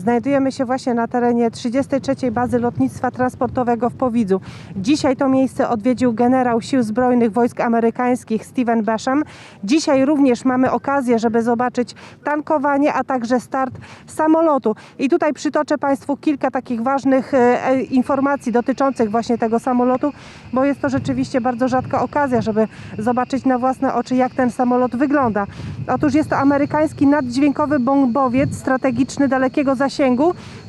Znajdujemy się właśnie na terenie 33. Bazy Lotnictwa Transportowego w Powidzu. Dzisiaj to miejsce odwiedził generał Sił Zbrojnych Wojsk Amerykańskich Steven Basham. Dzisiaj również mamy okazję, żeby zobaczyć tankowanie, a także start samolotu. I tutaj przytoczę Państwu kilka takich ważnych e, e, informacji dotyczących właśnie tego samolotu, bo jest to rzeczywiście bardzo rzadka okazja, żeby zobaczyć na własne oczy, jak ten samolot wygląda. Otóż jest to amerykański naddźwiękowy bombowiec strategiczny dalekiego zasięgu,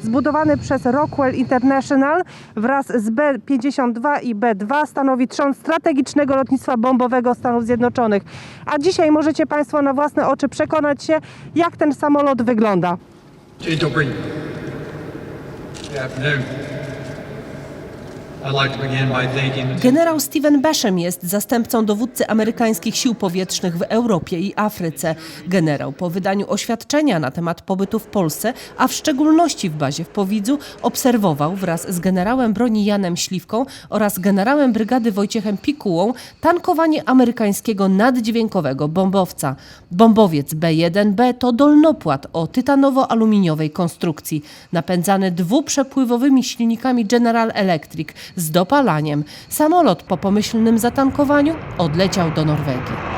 zbudowany przez Rockwell International wraz z B-52 i B-2 stanowi trzon strategicznego lotnictwa bombowego Stanów Zjednoczonych. A dzisiaj możecie Państwo na własne oczy przekonać się, jak ten samolot wygląda. Dzień dobry. Good afternoon. Generał Steven Basham jest zastępcą dowódcy amerykańskich sił powietrznych w Europie i Afryce. Generał po wydaniu oświadczenia na temat pobytu w Polsce, a w szczególności w bazie w Powidzu, obserwował wraz z generałem broni Janem Śliwką oraz generałem brygady Wojciechem Pikułą tankowanie amerykańskiego naddźwiękowego bombowca. Bombowiec B-1B to dolnopłat o tytanowo-aluminiowej konstrukcji, napędzany dwuprzepływowymi silnikami General Electric z dopalaniem. Samolot po pomyślnym zatankowaniu odleciał do Norwegii.